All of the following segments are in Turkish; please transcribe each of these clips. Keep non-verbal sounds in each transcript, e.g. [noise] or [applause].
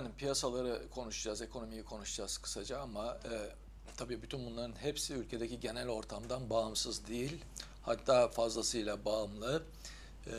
Efendim piyasaları konuşacağız, ekonomiyi konuşacağız kısaca ama e, tabii bütün bunların hepsi ülkedeki genel ortamdan bağımsız değil. Hatta fazlasıyla bağımlı. E,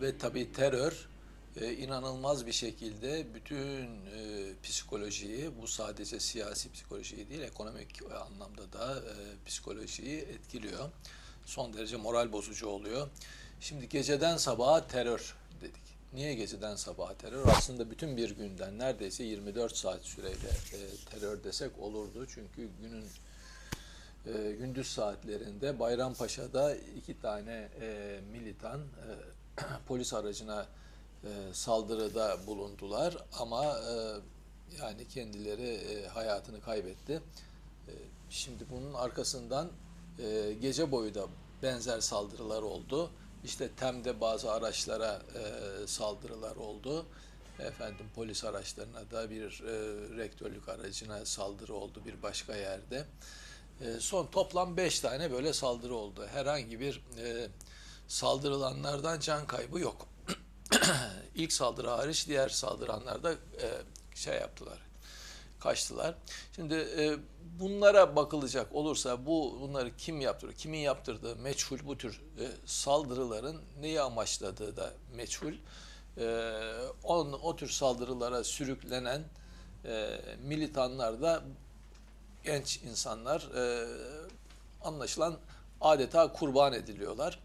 ve tabii terör e, inanılmaz bir şekilde bütün e, psikolojiyi, bu sadece siyasi psikolojiyi değil, ekonomik anlamda da e, psikolojiyi etkiliyor. Son derece moral bozucu oluyor. Şimdi geceden sabaha terör dedik. Niye geceden sabaha terör? Aslında bütün bir günden neredeyse 24 saat süreyle e, terör desek olurdu. Çünkü günün e, gündüz saatlerinde Bayrampaşa'da iki tane e, militan e, [clears throat] polis aracına e, saldırıda bulundular ama e, yani kendileri e, hayatını kaybetti. E, şimdi bunun arkasından e, gece boyu da benzer saldırılar oldu. İşte TEM'de bazı araçlara e, saldırılar oldu. Efendim polis araçlarına da bir e, rektörlük aracına saldırı oldu bir başka yerde. E, son toplam 5 tane böyle saldırı oldu. Herhangi bir e, saldırılanlardan can kaybı yok. [clears throat] İlk saldırı hariç diğer saldıranlar da e, şey yaptılar, kaçtılar. Şimdi e, bunlara bakılacak olursa bu bunları kim yaptırıyor, kimin yaptırdığı meçhul bu tür e, saldırıların neyi amaçladığı da meçhul. E, on, o tür saldırılara sürüklenen e, militanlar da genç insanlar e, anlaşılan adeta kurban ediliyorlar.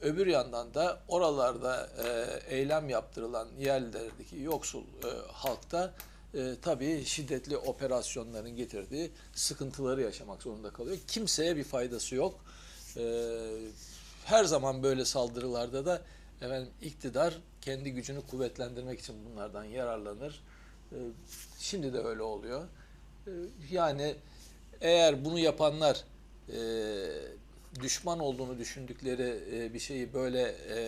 Öbür yandan da oralarda e, eylem yaptırılan yerlerdeki yoksul e, halkta e, tabii şiddetli operasyonların getirdiği sıkıntıları yaşamak zorunda kalıyor. Kimseye bir faydası yok. E, her zaman böyle saldırılarda da efendim, iktidar kendi gücünü kuvvetlendirmek için bunlardan yararlanır. E, şimdi de öyle oluyor. E, yani eğer bunu yapanlar e, düşman olduğunu düşündükleri e, bir şeyi böyle e,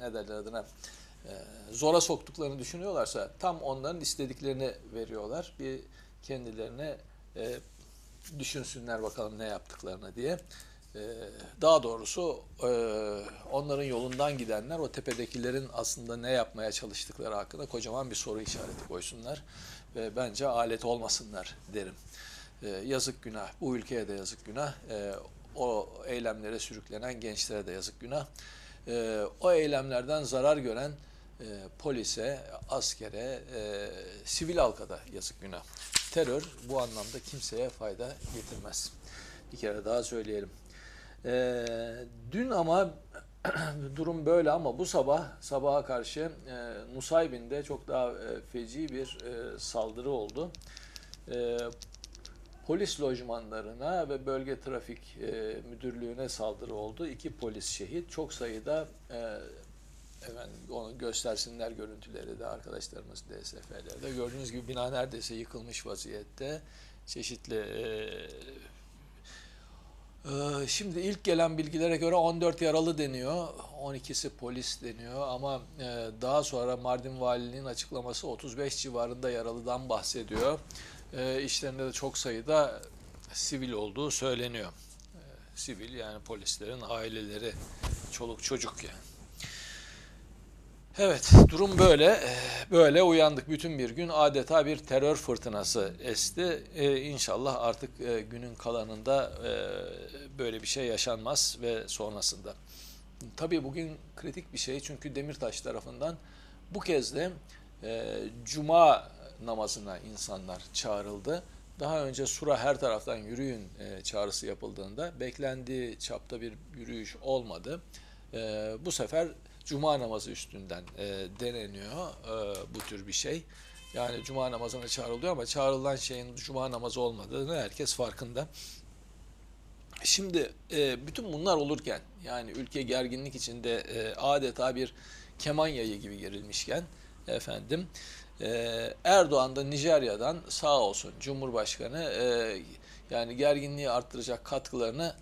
ne derler adına zora soktuklarını düşünüyorlarsa tam onların istediklerini veriyorlar. Bir kendilerine e, düşünsünler bakalım ne yaptıklarını diye. E, daha doğrusu e, onların yolundan gidenler o tepedekilerin aslında ne yapmaya çalıştıkları hakkında kocaman bir soru işareti koysunlar. Ve bence alet olmasınlar derim. E, yazık günah. Bu ülkeye de yazık günah. E, o eylemlere sürüklenen gençlere de yazık günah. E, o eylemlerden zarar gören e, polise, askere, e, sivil halka da yazık günah. Terör bu anlamda kimseye fayda getirmez. Bir kere daha söyleyelim. E, dün ama [clears throat] durum böyle ama bu sabah sabaha karşı e, Nusaybin'de çok daha e, feci bir e, saldırı oldu. E, polis lojmanlarına ve bölge trafik e, müdürlüğüne saldırı oldu. İki polis şehit. Çok sayıda e, efendim, onu göstersinler görüntüleri de arkadaşlarımız DSF'lerde. Gördüğünüz gibi bina neredeyse yıkılmış vaziyette. Çeşitli e, ee, Şimdi ilk gelen bilgilere göre 14 yaralı deniyor, 12'si polis deniyor ama e, daha sonra Mardin Valiliğinin açıklaması 35 civarında yaralıdan bahsediyor. E, İşlerinde de çok sayıda sivil olduğu söyleniyor. E, Sivil yani polislerin aileleri, çoluk çocuk yani. Evet, durum böyle. Ee, Böyle uyandık bütün bir gün. Adeta bir terör fırtınası esti. Ee, inşallah artık e, günün kalanında e, böyle bir şey yaşanmaz ve sonrasında. Tabii bugün kritik bir şey çünkü Demirtaş tarafından bu kez de e, Cuma namazına insanlar çağrıldı. Daha önce sura her taraftan yürüyün e, çağrısı yapıldığında beklendiği çapta bir yürüyüş olmadı. E, bu sefer Cuma namazı üstünden e, deneniyor e, bu tür bir şey. Yani Cuma namazına çağrılıyor ama çağrılan şeyin Cuma namazı olmadığını herkes farkında. Şimdi e, bütün bunlar olurken yani ülke gerginlik içinde e, adeta bir keman yayı gibi gerilmişken efendim e, Erdoğan da Nijerya'dan sağ olsun Cumhurbaşkanı e, yani gerginliği arttıracak katkılarını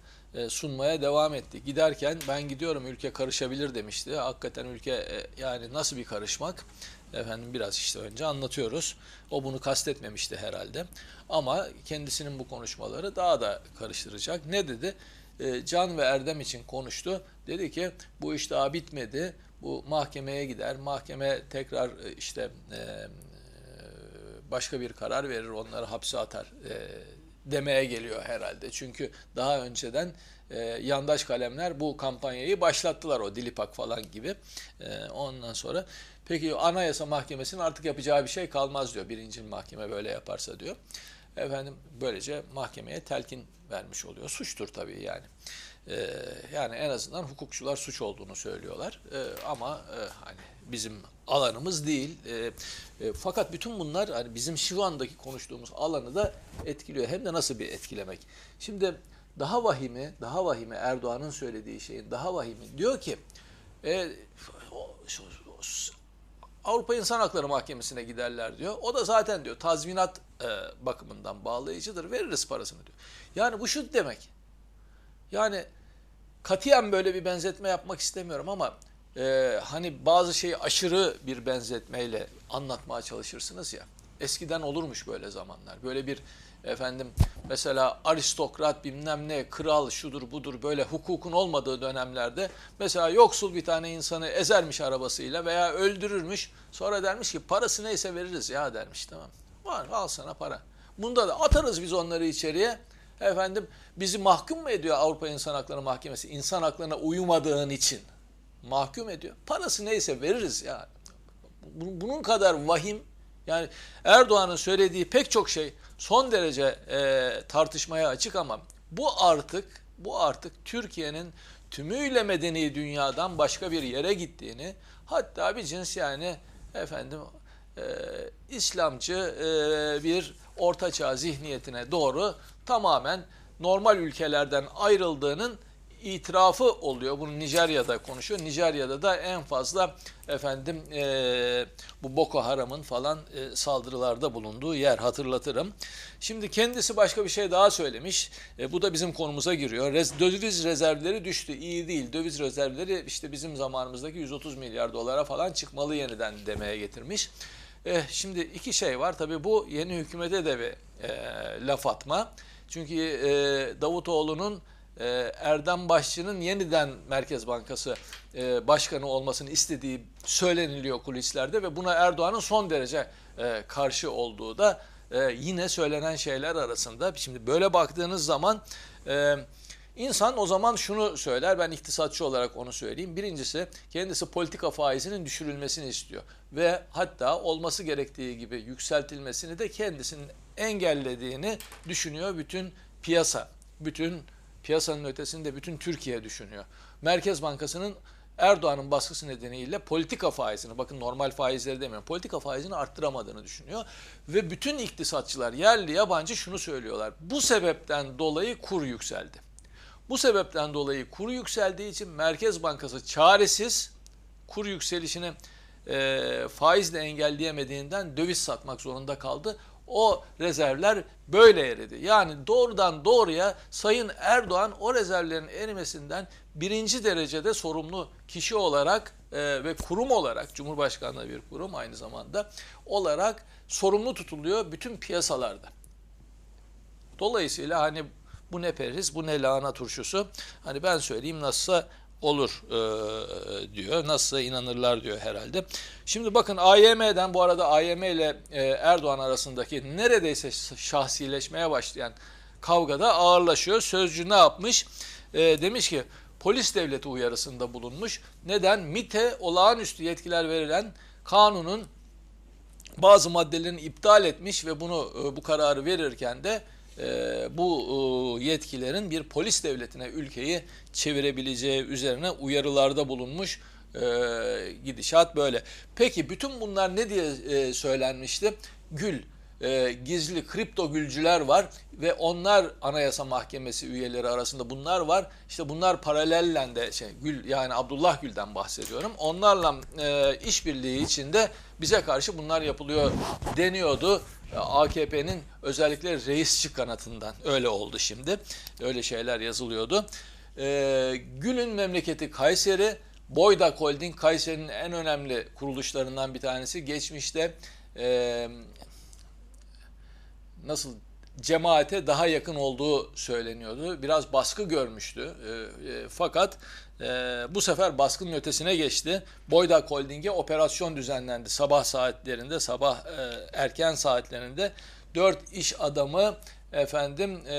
sunmaya devam etti. Giderken ben gidiyorum ülke karışabilir demişti. Hakikaten ülke e, yani nasıl bir karışmak? Efendim biraz işte önce anlatıyoruz. O bunu kastetmemişti herhalde. Ama kendisinin bu konuşmaları daha da karıştıracak. Ne dedi? E, Can ve Erdem için konuştu. Dedi ki bu iş daha bitmedi. Bu mahkemeye gider. Mahkeme tekrar işte başka bir karar verir, onları hapse atar e, demeye geliyor herhalde. Çünkü daha önceden e, yandaş kalemler bu kampanyayı başlattılar o Dilipak falan gibi. E, ondan sonra peki Anayasa Mahkemesi'nin artık yapacağı bir şey kalmaz diyor. Birinci mahkeme böyle yaparsa diyor. Efendim böylece mahkemeye telkin vermiş oluyor. Suçtur tabii yani. Ee, yani en azından hukukçular suç olduğunu söylüyorlar. Ee, ama e, hani bizim alanımız değil. Ee, e, fakat bütün bunlar hani bizim şu andaki konuştuğumuz alanı da etkiliyor. Hem de nasıl bir etkilemek. Şimdi daha vahimi, daha vahimi Erdoğan'ın söylediği şeyin daha vahimi diyor ki e, Avrupa İnsan Hakları Mahkemesi'ne giderler diyor. O da zaten diyor tazminat e, bakımından bağlayıcıdır. Veririz parasını diyor. Yani bu şu demek. Yani katiyen böyle bir benzetme yapmak istemiyorum ama e, hani bazı şeyi aşırı bir benzetmeyle anlatmaya çalışırsınız ya. Eskiden olurmuş böyle zamanlar. Böyle bir efendim mesela aristokrat bilmem ne kral şudur budur böyle hukukun olmadığı dönemlerde mesela yoksul bir tane insanı ezermiş arabasıyla veya öldürürmüş. Sonra dermiş ki parası neyse veririz ya dermiş tamam. Var al sana para. Bunda da atarız biz onları içeriye. Efendim bizi mahkum mu ediyor Avrupa İnsan Hakları Mahkemesi? İnsan haklarına uymadığın için mahkum ediyor. Parası neyse veririz ya. Bu- Bunun kadar vahim yani Erdoğan'ın söylediği pek çok şey son derece e, tartışmaya açık ama bu artık bu artık Türkiye'nin tümüyle medeni dünyadan başka bir yere gittiğini hatta bir cins yani efendim e, İslamcı e, bir ortaçağ zihniyetine doğru tamamen normal ülkelerden ayrıldığının itirafı oluyor. Bunu Nijerya'da konuşuyor. Nijerya'da da en fazla efendim e, bu Boko Haram'ın falan e, saldırılarda bulunduğu yer hatırlatırım. Şimdi kendisi başka bir şey daha söylemiş. E, bu da bizim konumuza giriyor. Rez, döviz rezervleri düştü. İyi değil. Döviz rezervleri işte bizim zamanımızdaki 130 milyar dolara falan çıkmalı yeniden demeye getirmiş. Eh, şimdi iki şey var. Tabii bu yeni hükümete de bir e, laf atma. Çünkü e, Davutoğlu'nun e, Erdem Başçı'nın yeniden Merkez Bankası e, başkanı olmasını istediği söyleniliyor kulislerde ve buna Erdoğan'ın son derece e, karşı olduğu da e, yine söylenen şeyler arasında. Şimdi böyle baktığınız zaman insan o zaman şunu söyler, ben iktisatçı olarak onu söyleyeyim. Birincisi kendisi politika faizinin düşürülmesini istiyor ve hatta olması gerektiği gibi yükseltilmesini de kendisinin engellediğini düşünüyor bütün piyasa. Bütün piyasanın ötesinde bütün Türkiye düşünüyor. Merkez Bankası'nın Erdoğan'ın baskısı nedeniyle politika faizini, bakın normal faizleri demiyorum, politika faizini arttıramadığını düşünüyor. Ve bütün iktisatçılar, yerli yabancı şunu söylüyorlar. Bu sebepten dolayı kur yükseldi. Bu sebepten dolayı kur yükseldiği için Merkez Bankası çaresiz kur yükselişini e, faizle engelleyemediğinden döviz satmak zorunda kaldı. O rezervler böyle eridi. Yani doğrudan doğruya Sayın Erdoğan o rezervlerin erimesinden birinci derecede sorumlu kişi olarak e, ve kurum olarak, Cumhurbaşkanlığı bir kurum aynı zamanda olarak sorumlu tutuluyor bütün piyasalarda. Dolayısıyla hani bu ne periz, bu ne lahana turşusu. Hani ben söyleyeyim nasılsa olur e, diyor. Nasılsa inanırlar diyor herhalde. Şimdi bakın AYM'den bu arada AYM ile e, Erdoğan arasındaki neredeyse şahsileşmeye başlayan kavgada ağırlaşıyor. Sözcü ne yapmış? E, demiş ki polis devleti uyarısında bulunmuş. Neden? MİT'e olağanüstü yetkiler verilen kanunun bazı maddelerini iptal etmiş ve bunu e, bu kararı verirken de e, bu e, yetkilerin bir polis devletine ülkeyi çevirebileceği üzerine uyarılarda bulunmuş. E, gidişat böyle. Peki bütün bunlar ne diye e, söylenmişti? Gül, e, gizli kripto gülcüler var ve onlar Anayasa Mahkemesi üyeleri arasında bunlar var. İşte bunlar paralellen de şey Gül yani Abdullah Gül'den bahsediyorum. Onlarla e, işbirliği içinde bize karşı bunlar yapılıyor deniyordu. E, AKP'nin özellikle reisçi kanatından öyle oldu şimdi. Öyle şeyler yazılıyordu. E, Gül'ün memleketi Kayseri. Boydak Holding Kayseri'nin en önemli kuruluşlarından bir tanesi. Geçmişte e, nasıl cemaate daha yakın olduğu söyleniyordu. Biraz baskı görmüştü. E, e, fakat e, bu sefer baskının ötesine geçti. Boydak Holding'e operasyon düzenlendi. Sabah saatlerinde, sabah e, erken saatlerinde dört iş adamı efendim e,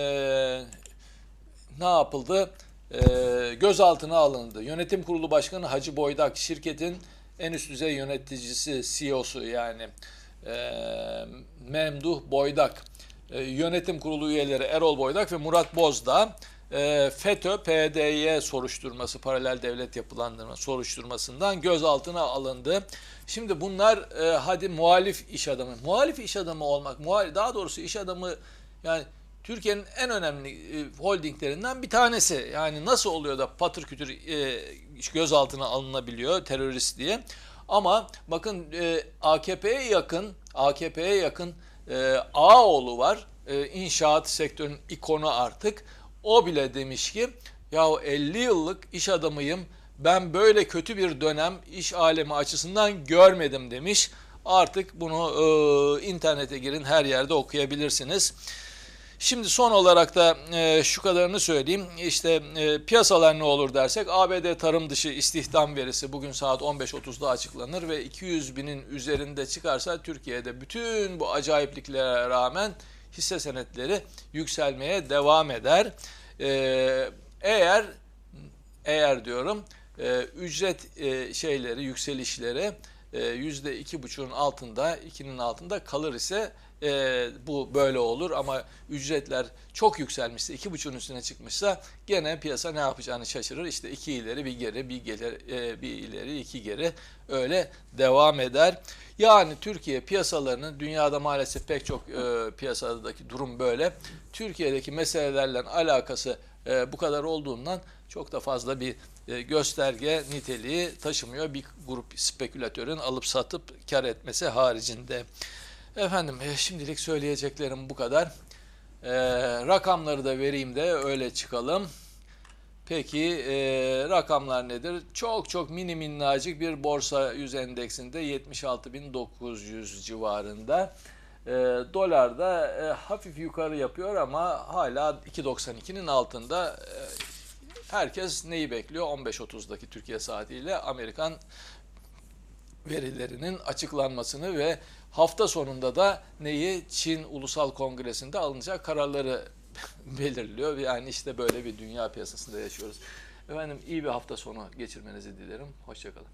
ne yapıldı? Ee, gözaltına alındı. Yönetim Kurulu Başkanı Hacı Boydak şirketin en üst düzey yöneticisi, CEO'su yani e, Memduh Boydak. E, yönetim Kurulu üyeleri Erol Boydak ve Murat Bozdağ e, FETÖ PDY soruşturması, paralel devlet yapılandırma soruşturmasından gözaltına alındı. Şimdi bunlar e, hadi muhalif iş adamı. Muhalif iş adamı olmak, muhalif, daha doğrusu iş adamı yani Türkiye'nin en önemli e, holdinglerinden bir tanesi. Yani nasıl oluyor da patır kütür e, gözaltına alınabiliyor terörist diye. Ama bakın e, AKP'ye yakın, AKP'ye yakın e, Ağoğlu var. E, inşaat sektörünün ikonu artık. O bile demiş ki ya 50 yıllık iş adamıyım. Ben böyle kötü bir dönem iş alemi açısından görmedim demiş. Artık bunu e, internete girin her yerde okuyabilirsiniz. Şimdi son olarak da e, şu kadarını söyleyeyim. İşte e, piyasalar ne olur dersek ABD tarım dışı istihdam verisi bugün saat 15.30'da açıklanır ve 200 binin üzerinde çıkarsa Türkiye'de bütün bu acayipliklere rağmen hisse senetleri yükselmeye devam eder. E, eğer eğer diyorum e, ücret e, şeyleri yükselişleri e, yüzde iki buçuğun altında, ikinin altında kalır ise e, bu böyle olur ama ücretler çok yükselmişse, iki buçuğun üstüne çıkmışsa gene piyasa ne yapacağını şaşırır. İşte iki ileri bir geri, bir geri, e, bir ileri iki geri öyle devam eder. Yani Türkiye piyasalarının dünyada maalesef pek çok e, piyasadaki durum böyle. Türkiye'deki meselelerle alakası e, bu kadar olduğundan çok da fazla bir e, gösterge niteliği taşımıyor. Bir grup spekülatörün alıp satıp kar etmesi haricinde. Efendim e, şimdilik söyleyeceklerim bu kadar. E, rakamları da vereyim de öyle çıkalım. Peki e, rakamlar nedir? Çok çok mini minnacık bir borsa yüz endeksinde 76.900 civarında. E, dolar da e, hafif yukarı yapıyor ama hala 2.92'nin altında. E, herkes neyi bekliyor? 15.30'daki Türkiye saatiyle Amerikan verilerinin açıklanmasını ve hafta sonunda da neyi Çin Ulusal Kongresi'nde alınacak kararları [laughs] belirliyor. Yani işte böyle bir dünya piyasasında yaşıyoruz. Efendim iyi bir hafta sonu geçirmenizi dilerim. Hoşçakalın.